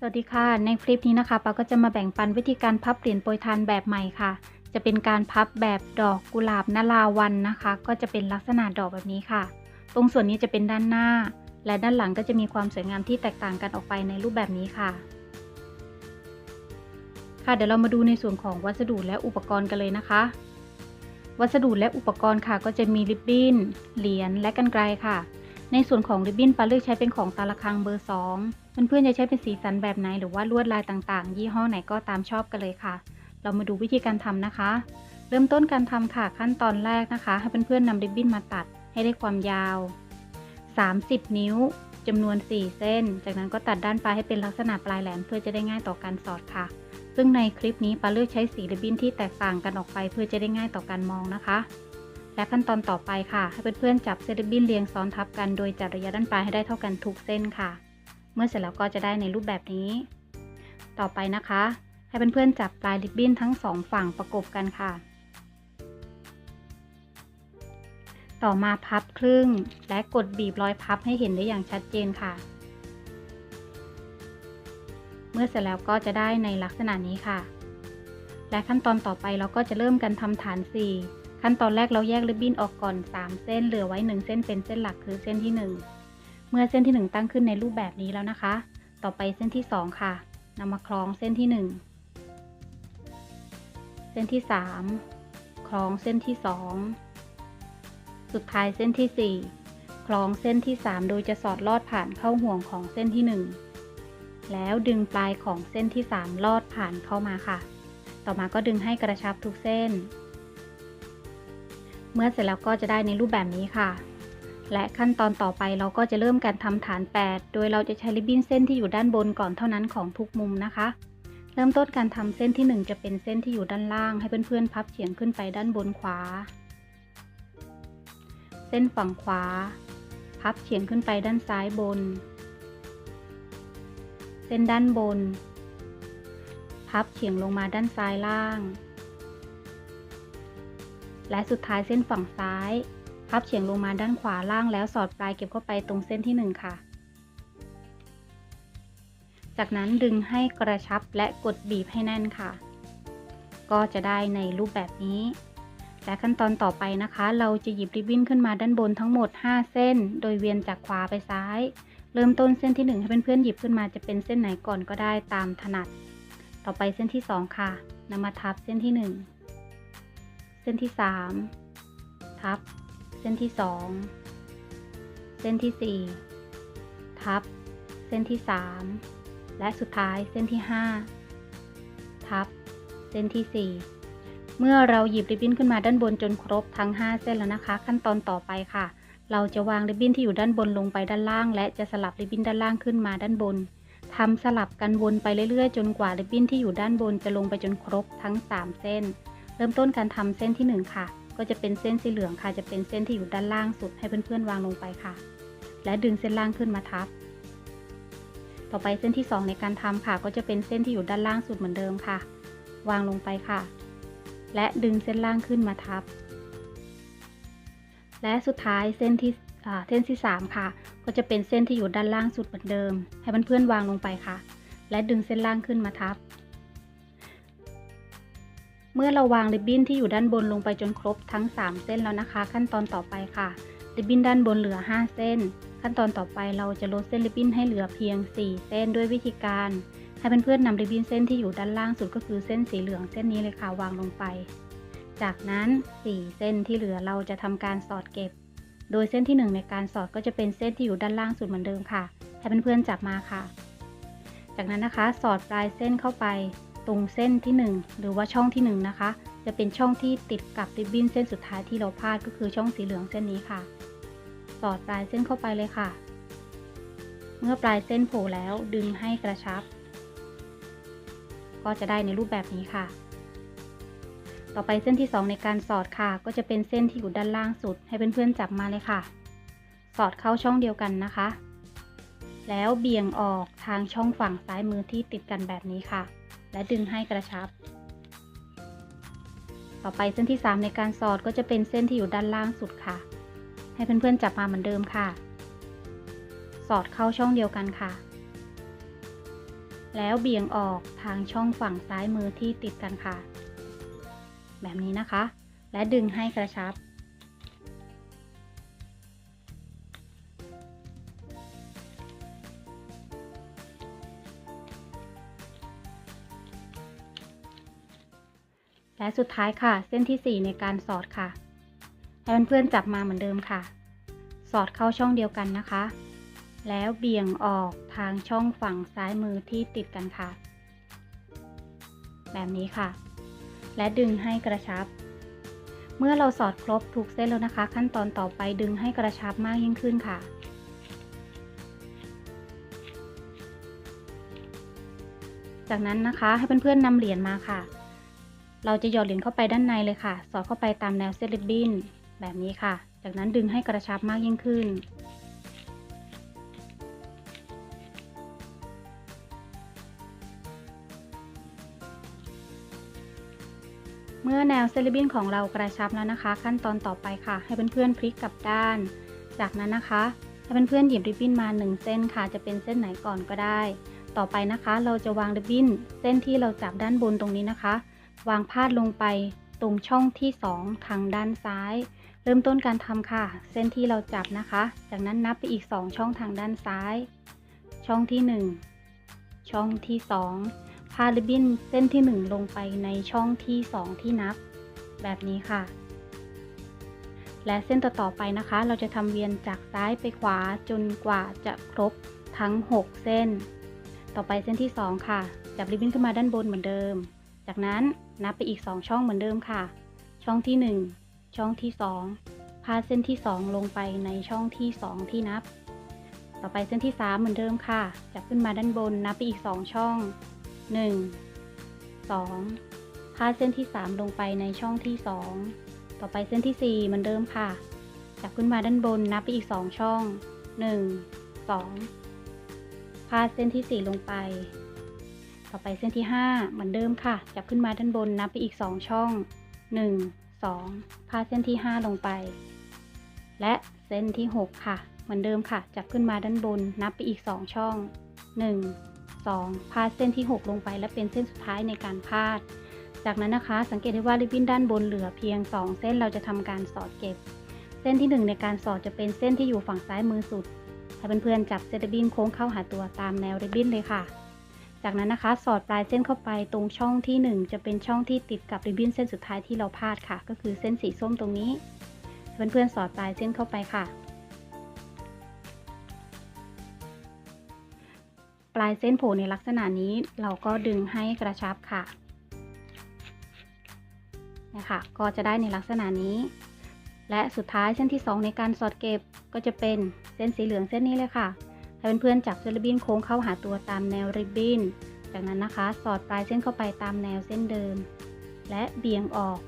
สวัสดีค่ะ ในคลิปนี้นะคะปาก็จะมาแบ่งปันวิธีการพับเหรียญโปรยทานแบบใหม่ค่ะ จะเป็นการพับแบบดอกกุหลาบนาลาวันนะคะ ก็จะเป็นลักษณะดอกแบบนี้ค่ะ ตรงส่วนนี้จะเป็นด้านหน้า และด้านหลังก็จะมีความสวยงามที่แตกต่างกันออกไปในรูปแบบนี้ค่ะ ค่ะเดี๋ยวเรามาดูในส่วนของวัสดุและอุปกรณ์กันเลยนะคะ วัสดุและอุปกรณ์ค่ะ ก็จะมีริบบิ้นเหรียญและกันไกรค่ะ ในส่วนของริบบิ้นปาเลือกใช้เป็นของตาละคังเบอร์ 2 เพื่อนๆจะใช้เป็นสีสันแบบไหนหรือว่าลวดลายต่างๆ ยี่ห้อไหนก็ตามชอบกันเลยค่ะ เรามาดูวิธีการทำนะคะ เริ่มต้นการทำค่ะขั้นตอนแรกนะคะ ให้เพื่อนๆนำริบบิ้นมาตัดให้ได้ความยาว 30 นิ้วจำนวน 4 เส้น จากนั้นก็ตัดด้านปลายให้เป็นลักษณะปลายแหลมเพื่อจะได้ง่ายต่อการสอดค่ะ ซึ่งในคลิปนี้ปาเลือกใช้สีริบบิ้นที่แตกต่างกันออกไป เพื่อจะได้ง่ายต่อการมองนะคะ และขั้นตอนต่อไปค่ะ ให้เพื่อนๆจับเส้นริบบิ้นเรียงซ้อนทับกันโดยจัดระยะด้านปลายให้ได้เท่ากันทุกเส้นค่ะ เมื่อเสร็จแล้วก็จะได้ในรูปแบบนี้ ต่อไปนะคะ ให้เพื่อนๆจับปลายริบบิ้นทั้งสองฝั่งประกบกันค่ะ ต่อมาพับครึ่ง และกดบีบรอยพับให้เห็นได้อย่างชัดเจนค่ะ เมื่อเสร็จแล้วก็จะได้ในลักษณะนี้ค่ะ และขั้นตอนต่อไปเราก็จะเริ่มกันทำฐาน4 ขั้นตอนแรกเราแยกริบบิ้นออกก่อน 3 เส้นเหลือไว้ 1 เส้นเป็นเส้นหลักคือเส้นที่ 1 เมื่อเส้นที่ 1 ตั้งขึ้นในรูปแบบนี้แล้วนะคะ ต่อไปเส้นที่ 2 ค่ะนำมาคล้องเส้นที่ 1 เส้นที่ 3 คล้องเส้นที่ 2 สุดท้ายเส้นที่ 4 คล้องเส้นที่ 3 โดยจะสอดลอดผ่านเข้าห่วงของเส้นที่ 1 แล้วดึงปลายของเส้นที่ 3 ลอดผ่านเข้ามาค่ะ ต่อมาก็ดึงให้กระชับทุกเส้น เมื่อเสร็จแล้วก็จะได้ในรูปแบบนี้ค่ะ และขั้นตอนต่อไปเราก็จะเริ่มการทำฐาน 8 โดยเราจะใช้ริบบิ้นเส้นที่อยู่ด้านบนก่อนเท่านั้นของทุกมุมนะคะ เริ่มต้นการทำเส้นที่ 1 จะเป็นเส้นที่อยู่ด้านล่าง ให้เพื่อนๆพับเฉียงขึ้นไปด้านบนขวา เส้นฝั่งขวา พับเฉียงขึ้นไปด้านซ้ายบน เส้นด้านบน พับเฉียงลงมาด้านซ้ายล่าง และสุดท้ายเส้นฝั่งซ้าย พับเฉียงลงมาด้านขวาล่างแล้วสอดปลายเก็บเข้าไปตรงเส้นที่ 1 ค่ะ จากนั้นดึงให้กระชับและกดบีบให้แน่นค่ะ ก็จะได้ในรูปแบบนี้ และขั้นตอนต่อไปนะคะ เราจะหยิบริบบิ้นขึ้นมาด้านบนทั้งหมด 5 เส้น โดยเวียนจากขวาไปซ้าย เริ่มต้นเส้นที่ 1 ให้เพื่อนๆหยิบขึ้นมาจะเป็นเส้นไหนก่อนก็ได้ตามถนัด ต่อไปเส้นที่ 2 ค่ะนำมาทับเส้นที่1เส้นที่3ทับ เส้นที่2เส้นที่4ทับ เส้นที่3และสุดท้ายเส้นที่5ทับ เส้นที่4เมื่อเราหยิบริบบิ้นขึ้นมาด้านบนจนครบทั้ง 5 เส้นแล้วนะคะ ขั้นตอนต่อไปค่ะ เราจะวางริบบิ้นที่อยู่ด้านบนลงไปด้านล่าง และจะสลับริบบิ้นด้านล่างขึ้นมาด้านบนทำสลับกันวนไปเรื่อยๆ จนกว่าริบบิ้นที่อยู่ด้านบนจะลงไปจนครบทั้ง 3 เส้น เริ่มต้นการทำเส้นที่ 1 ค่ะ ก็จะเป็นเส้นสีเหลืองค่ะ จะเป็นเส้นที่อยู่ด้านล่างสุดให้เพื่อนๆวางลงไปค่ะ และดึงเส้นล่างขึ้นมาทับ ต่อไปเส้นที่ 2 ในการทำค่ะ ก็จะเป็นเส้นที่อยู่ด้านล่างสุดเหมือนเดิมค่ะ วางลงไปค่ะ และดึงเส้นล่างขึ้นมาทับ และสุดท้ายเส้นที่เส้นที่ 3 ค่ะ ก็จะเป็นเส้นที่อยู่ด้านล่างสุดเหมือนเดิม ให้เพื่อนๆวางลงไปค่ะ และดึงเส้นล่างขึ้นมาทับ เมื่อเราวางริบบิ้นที่อยู่ด้านบนลงไปจนครบทั้ง 3 เส้นแล้วนะคะ ขั้นตอนต่อไปค่ะ ริบบิ้นด้านบนเหลือ 5 เส้น ขั้นตอนต่อไปเราจะลดเส้นริบบิ้นให้เหลือเพียง 4 เส้นด้วยวิธีการให้เพื่อนๆนำริบบิ้นเส้นที่อยู่ด้านล่างสุดก็คือเส้นสีเหลืองเส้นนี้เลยค่ะวางลงไป จากนั้น 4 เส้นที่เหลือเราจะทำการสอดเก็บ โดยเส้นที่ 1 ในการสอดก็จะเป็นเส้นที่อยู่ด้านล่างสุดเหมือนเดิมค่ะให้เพื่อนๆจับมาค่ะ จากนั้นนะคะ สอดปลายเส้นเข้าไป ตรงเส้นที่ 1 หรือว่าช่องที่ 1 นะคะ จะเป็นช่องที่ติดกับริบบิ้นเส้นสุดท้ายที่เราพาดก็คือช่องสีเหลืองเส้นนี้ค่ะ สอดปลายเส้นเข้าไปเลยค่ะ เมื่อปลายเส้นโผล่แล้วดึงให้กระชับ ก็จะได้ในรูปแบบนี้ค่ะ ต่อไปเส้นที่ 2 ในการสอดค่ะ ก็จะเป็นเส้นที่อยู่ด้านล่างสุด ให้เพื่อนๆจับมาเลยค่ะ สอดเข้าช่องเดียวกันนะคะ แล้วเบี่ยงออกทางช่องฝั่งซ้ายมือที่ติดกันแบบนี้ค่ะ และดึงให้กระชับ ต่อไปเส้นที่ 3 ในการสอดก็จะเป็นเส้นที่อยู่ด้านล่างสุดค่ะ ให้เพื่อนๆจับมาเหมือนเดิมค่ะ สอดเข้าช่องเดียวกันค่ะ แล้วเบี่ยงออกทางช่องฝั่งซ้ายมือที่ติดกันค่ะ แบบนี้นะคะ และดึงให้กระชับ และสุดท้ายค่ะ เส้นที่ 4 ในการสอดค่ะ ให้เพื่อนๆจับมาเหมือนเดิมค่ะ สอดเข้าช่องเดียวกันนะคะ แล้วเบี่ยงออกทางช่องฝั่งซ้ายมือที่ติดกันค่ะ แบบนี้ค่ะ และดึงให้กระชับ เมื่อเราสอดครบทุกเส้นแล้วนะคะ ขั้นตอนต่อไปดึงให้กระชับมากยิ่งขึ้นค่ะจากนั้นนะคะให้เพื่อนๆนำเหรียญมาค่ะ เราจะหยอดเหรียญเข้าไปด้านในเลยค่ะ สอดเข้าไปตามแนวเส้นริบบิ้นแบบนี้ค่ะ จากนั้นดึงให้กระชับมากยิ่งขึ้น เมื่อแนวเซเลบินของเรากระชับแล้วนะคะ ขั้นตอนต่อไปค่ะ ให้เพื่อนๆพลิกกลับด้าน จากนั้นนะคะให้เพื่อนๆหยิบริบบิ้นมา 1 เส้นค่ะ จะเป็นเส้นไหนก่อนก็ได้ ต่อไปนะคะ เราจะวางริบบิ้นเส้นที่เราจับด้านบนตรงนี้นะคะ วางพาดลงไปตรงช่องที่ 2 ทางด้านซ้าย เริ่มต้นการทำค่ะ เส้นที่เราจับนะคะ จากนั้นนับไปอีก 2 ช่องทางด้านซ้าย ช่องที่ 1 ช่องที่ 2 พาริบบิ้นเส้นที่ 1 ลงไปในช่องที่ 2 ที่นับ แบบนี้ค่ะ และเส้นต่อๆไปนะคะ เราจะทำเวียนจากซ้ายไปขวาจนกว่าจะครบทั้ง 6 เส้น ต่อไปเส้นที่ 2 ค่ะ จับริบบิ้นขึ้นมาด้านบนเหมือนเดิม จากนั้นนับไปอีก 2 ช่องเหมือนเดิมค่ะ ช่องที่ 1 ช่องที่ 2 พาดเส้นที่ 2 ลงไปในช่องที่ 2 ที่นับ ต่อไปเส้นที่ 3 เหมือนเดิมค่ะ จับขึ้นมาด้านบนนับไปอีก 2 ช่อง 1 2 พาดเส้นที่ 3 ลงไปในช่องที่ 2 ต่อไปเส้นที่ 4 เหมือนเดิมค่ะ จับขึ้นมาด้านบนนับไปอีก 2 ช่อง 1 2 พาดเส้นที่ 4 ลงไป ต่อไปเส้นที่ 5 เหมือนเดิมค่ะ จับขึ้นมาด้านบนนับไปอีก 2 ช่อง 1 2 พาดเส้นที่ 5 ลงไป และเส้นที่ 6 ค่ะ เหมือนเดิมค่ะ จับขึ้นมาด้านบนนับไปอีก 2 ช่อง 1 2 พาดเส้นที่ 6 ลงไป และเป็นเส้นสุดท้ายในการพาด จากนั้นนะคะ สังเกตได้ว่าริบบิ้นด้านบนเหลือเพียง 2 เส้นเราจะทำการสอดเก็บ เส้นที่ 1 ในการสอดจะเป็นเส้นที่อยู่ฝั่งซ้ายมือสุดให้เพื่อนๆจับเส้นริบบิ้นโค้งเข้าหาตัวตามแนวริบบิ้นเลยค่ะ จากนั้นนะคะ สอดปลายเส้นเข้าไปตรงช่องที่ 1 จะเป็นช่องที่ติดกับริบบิ้นเส้นสุดท้ายที่เราพาดค่ะ ก็คือเส้นสีส้มตรงนี้ เพื่อนๆสอดปลายเส้นเข้าไปค่ะ ปลายเส้นโผล่ในลักษณะนี้เราก็ดึงให้กระชับค่ะนะคะก็จะได้ในลักษณะนี้ และสุดท้ายเส้นที่ 2 ในการสอดเก็บก็จะเป็นเส้นสีเหลืองเส้นนี้เลยค่ะ ให้เพื่อนๆจับเส้นริบบิ้นโค้งเข้าหาตัวตามแนวริบบิ้น จากนั้นนะคะ สอดปลายเส้นเข้าไปตามแนวเส้นเดิม และเบี่ยงออก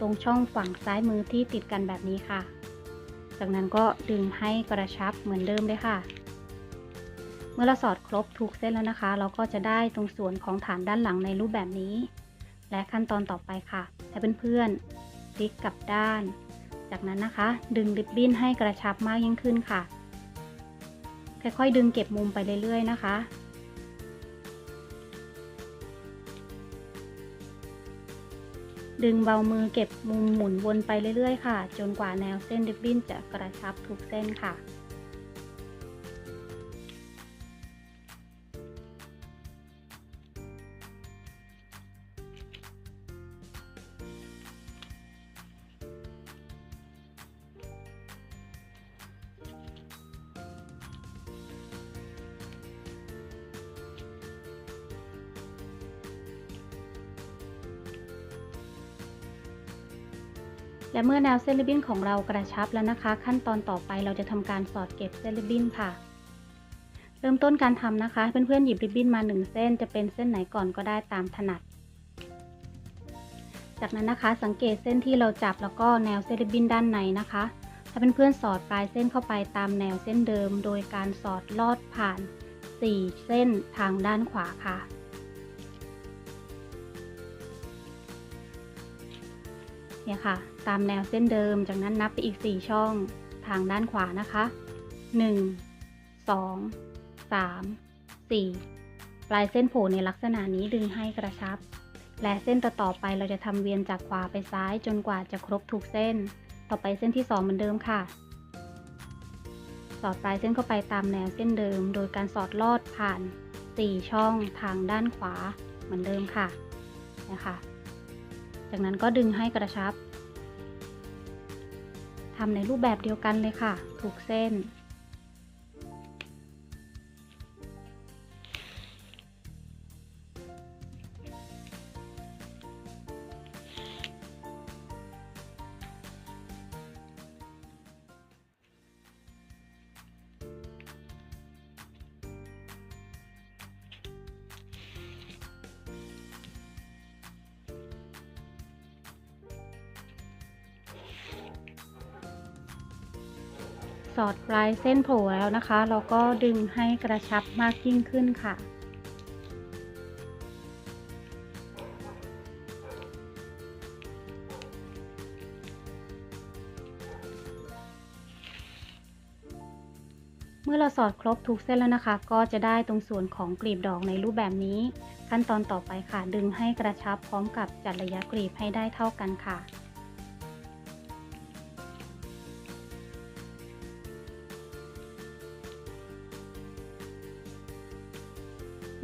ตรงช่องฝั่งซ้ายมือที่ติดกันแบบนี้ค่ะ จากนั้นก็ดึงให้กระชับเหมือนเดิมเลยค่ะ เมื่อเราสอดครบทุกเส้นแล้วนะคะ เราก็จะได้ตรงส่วนของฐานด้านหลังในรูปแบบนี้ และขั้นตอนต่อไปค่ะให้เพื่อนๆพลิกกลับด้าน จากนั้นนะคะ ดึงริบบิ้นให้กระชับมากยิ่งขึ้นค่ะ ค่อยๆดึงเก็บมุมไปเรื่อยๆนะคะ ดึงเบามือเก็บมุมหมุนวนไปเรื่อยๆค่ะ จนกว่าแนวเส้นริบบิ้นจะกระชับทุกเส้นค่ะ มื่อแนวเส้นริบบิ้นของเรากระชับแล้วนะคะ ขั้นตอนต่อไปเราจะทำการสอดเก็บเส้นริบบิ้นค่ะ เริ่มต้นการทำนะคะ เพื่อนๆหยิบริบบิ้นมา 1 เส้นจะเป็นเส้นไหนก่อนก็ได้ตามถนัด จากนั้นนะคะสังเกตเส้นที่เราจับแล้วก็แนวเส้นริบบิ้นด้านในนะคะ ถ้าเพื่อนๆสอดปลายเส้นเข้าไปตามแนวเส้นเดิม โดยการสอดลอดผ่าน 4 เส้นทางด้านขวาค่ะเนี่ยค่ะ ตามแนวเส้นเดิม จากนั้นนับไปอีก 4 ช่องทางด้านขวานะคะ 1 2 3 4ปปลายเส้นโผล่ในลักษณะนี้ดึงให้กระชับ และเส้นต่อๆไปเราจะทำเวียนจากขวาไปซ้ายจนกว่าจะครบทุกเส้น ต่อไปเส้นที่ 2 เหมือนเดิมค่ะ สอดปลายเส้นเข้าไปตามแนวเส้นเดิม โดยการสอดลอดผ่าน 4 ช่องทางด้านขวาเหมือนเดิมค่ะนะคะ จากนั้นก็ดึงให้กระชับ ทำในรูปแบบเดียวกันเลยค่ะ ถูกเส้น สอดปลายเส้นโผล่แล้วนะคะ เราก็ดึงให้กระชับมากยิ่งขึ้นค่ะ เมื่อเราสอดครบทุกเส้นแล้วนะคะ ก็จะได้ตรงส่วนของกลีบดอกในรูปแบบนี้ ขั้นตอนต่อไปค่ะ ดึงให้กระชับพร้อมกับจัดระยะกลีบให้ได้เท่ากันค่ะ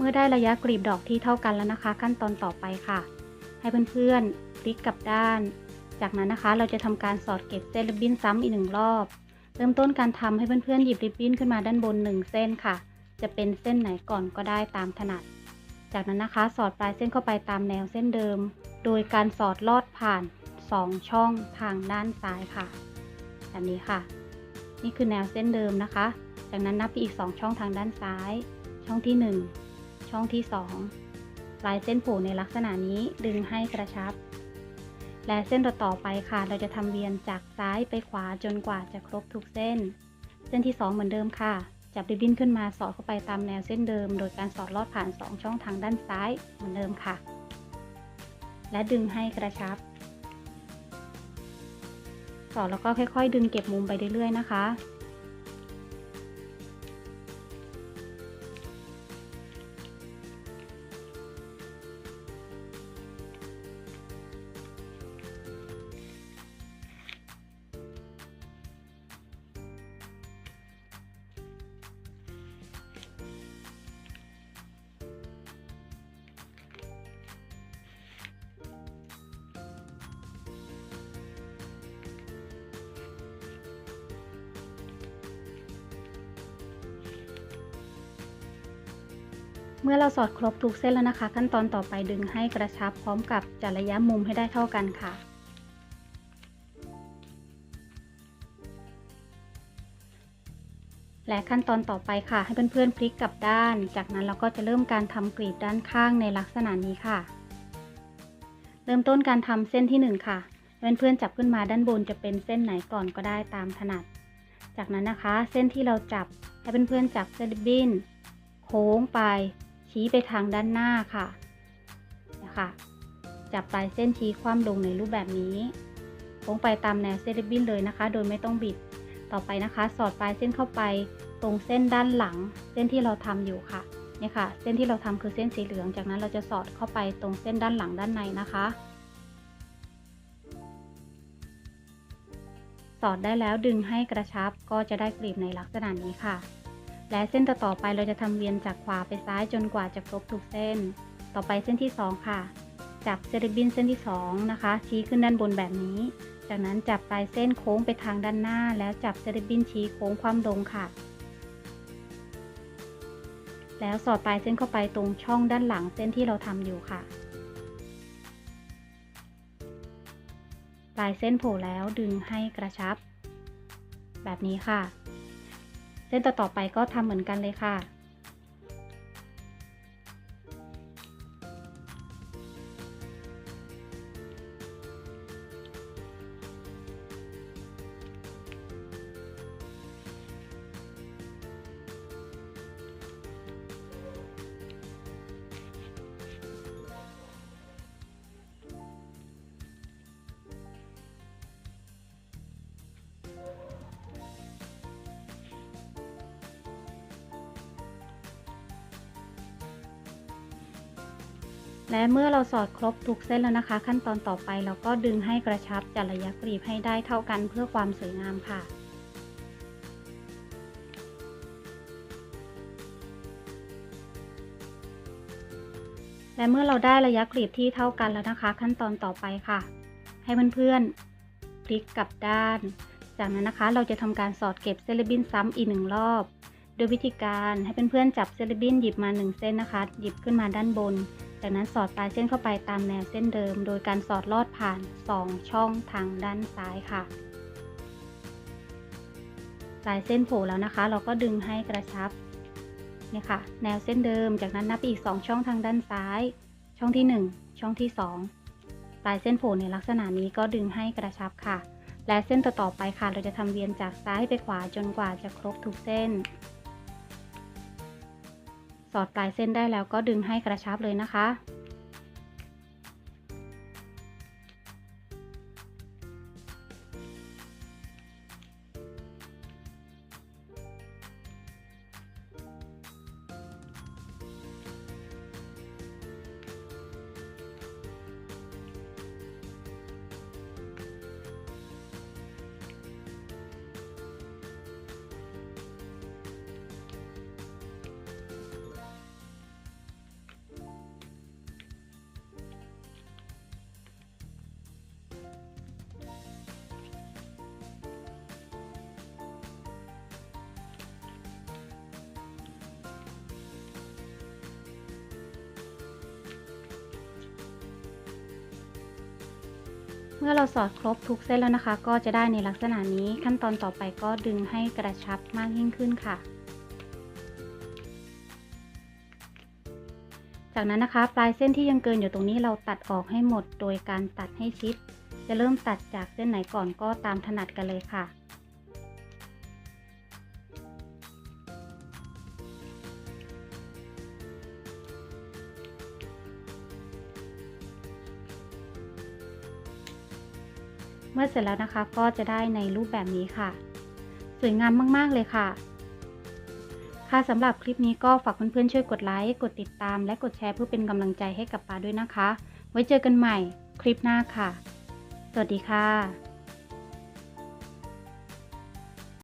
มื่อได้ระยะกลีบดอกที่เท่ากันแล้วนะคะ ขั้นตอนต่อไปค่ะ ให้เพื่อนๆพลิกกลับด้าน จากนั้นนะคะเราจะทำการสอดเก็บเส้นริบบิ้นซ้ำอีกหนึ่งรอบ เริ่มต้นการทำให้เพื่อนๆหยิบริบบิ้นขึ้นมาด้านบน 1 เส้นค่ะ จะเป็นเส้นไหนก่อนก็ได้ตามถนัด จากนั้นนะคะสอดปลายเส้นเข้าไปตามแนวเส้นเดิม โดยการสอดลอดผ่าน 2 ช่องทางด้านซ้ายค่ะแบบนี้ค่ะ นี่คือแนวเส้นเดิมนะคะ จากนั้นนับไปอีก 2 ช่องทางด้านซ้าย ช่องที่ 1 ช่องที่ 2 ลายเส้นโผล่ในลักษณะนี้ดึงให้กระชับ และเส้นต่อไปค่ะ เราจะทำเวียนจากซ้ายไปขวาจนกว่าจะครบทุกเส้น เส้นที่ 2 เหมือนเดิมค่ะ จับริบบิ้นขึ้นมาสอดเข้าไปตามแนวเส้นเดิม โดยการสอดลอดผ่าน 2 ช่องทางด้านซ้ายเหมือนเดิมค่ะ และดึงให้กระชับ สอดแล้วก็ค่อย ๆ ดึงเก็บมุมไปเรื่อยๆนะคะ เมื่อเราสอดครบทุกเส้นแล้วนะคะ ขั้นตอนต่อไปดึงให้กระชับพร้อมกับจัดระยะมุมให้ได้เท่ากันค่ะ และขั้นตอนต่อไปค่ะ ให้เพื่อนๆพลิกกลับด้าน จากนั้นเราก็จะเริ่มการทำกรีบด้านข้างในลักษณะนี้ค่ะ เริ่มต้นการทำเส้นที่ 1 ค่ะเพื่อนๆจับขึ้นมาด้านบนจะเป็นเส้นไหนก่อนก็ได้ตามถนัด จากนั้นนะคะ เส้นที่เราจับให้เพื่อนๆจับเส้นริบบิ้นโค้งไป ชี้ไปทางด้านหน้าค่ะนะคะจับปลายเส้นชี้คว่ำลงในรูปแบบนี้โค้งไปตามแนวเส้นริบบิ้นเลยนะคะ โดยไม่ต้องบิดต่อไปนะคะ สอดปลายเส้นเข้าไปตรงเส้นด้านหลัง เส้นที่เราทำอยู่ค่ะเนี่ยค่ะ เส้นที่เราทำคือเส้นสีเหลือง จากนั้นเราจะสอดเข้าไปตรงเส้นด้านหลังด้านในนะคะ สอดได้แล้วดึงให้กระชับก็จะได้กลีบในลักษณะนี้ค่ะ และเส้นต่อๆไปเราจะทำเวียนจากขวาไปซ้ายจนกว่าจะครบทุกเส้น ต่อไปเส้นที่ 2 ค่ะ จับเซริบินเส้นที่ 2 นะคะ ชี้ขึ้นด้านบนแบบนี้ จากนั้นจับปลายเส้นโค้งไปทางด้านหน้า แล้วจับเซริบินชี้โค้งคว่ำลงค่ะ แล้วสอดปลายเส้นเข้าไปตรงช่องด้านหลังเส้นที่เราทำอยู่ค่ะ ปลายเส้นโผล่แล้วดึงให้กระชับ แบบนี้ค่ะ เส้นต่อๆไปก็ทำเหมือนกันเลยค่ะ และเมื่อเราสอดครบทุกเส้นแล้วนะคะ ขั้นตอนต่อไปเราก็ดึงให้กระชับจัดระยะกรีบให้ได้เท่ากันเพื่อความสวยงามค่ะและเมื่อเราได้ระยะกรีบที่เท่ากันแล้วนะคะ ขั้นตอนต่อไปค่ะ ให้เพื่อนๆพลิกกลับด้าน จากนั้นนะคะเราจะทำการสอดเก็บเซเลบินซ้ำอีกหนึ่งรอบ โดยวิธีการให้เพื่อนๆจับเซเลบินหยิบมา1เส้นนะคะ หยิบขึ้นมาด้านบน จากนั้นสอดปลายเส้นเข้าไปตามแนวเส้นเดิม โดยการสอดลอดผ่าน 2 ช่องทางด้านซ้ายค่ะ ปลายเส้นโผล่แล้วนะคะ เราก็ดึงให้กระชับเนี่ยค่ะ แนวเส้นเดิม จากนั้นนับอีก 2 ช่องทางด้านซ้าย ช่องที่ 1 ช่องที่ 2 ปลายเส้นโผล่ในลักษณะนี้ก็ดึงให้กระชับค่ะ และเส้นต่อๆไปค่ะ เราจะทำเวียนจากซ้ายไปขวาจนกว่าจะครบทุกเส้น สอดปลายเส้นได้แล้วก็ดึงให้กระชับเลยนะคะ เมื่อเราสอดครบทุกเส้นแล้วนะคะ ก็จะได้ในลักษณะนี้ขั้นตอนต่อไปก็ดึงให้กระชับมากยิ่งขึ้นค่ะ จากนั้นนะคะ ปลายเส้นที่ยังเกินอยู่ตรงนี้เราตัดออกให้หมด โดยการตัดให้ชิด จะเริ่มตัดจากเส้นไหนก่อนก็ตามถนัดกันเลยค่ะ มื่อเสร็จแล้วนะคะก็จะได้ในรูปแบบนี้ค่ะ สวยงามมากๆเลยค่ะ ค่ะสำหรับคลิปนี้ก็ฝากเพื่อนๆช่วยกดไลค์ กดติดตาม และกดแชร์เพื่อเป็นกำลังใจให้กับปาด้วยนะคะ ไว้เจอกันใหม่คลิปหน้าค่ะ สวัสดีค่ะ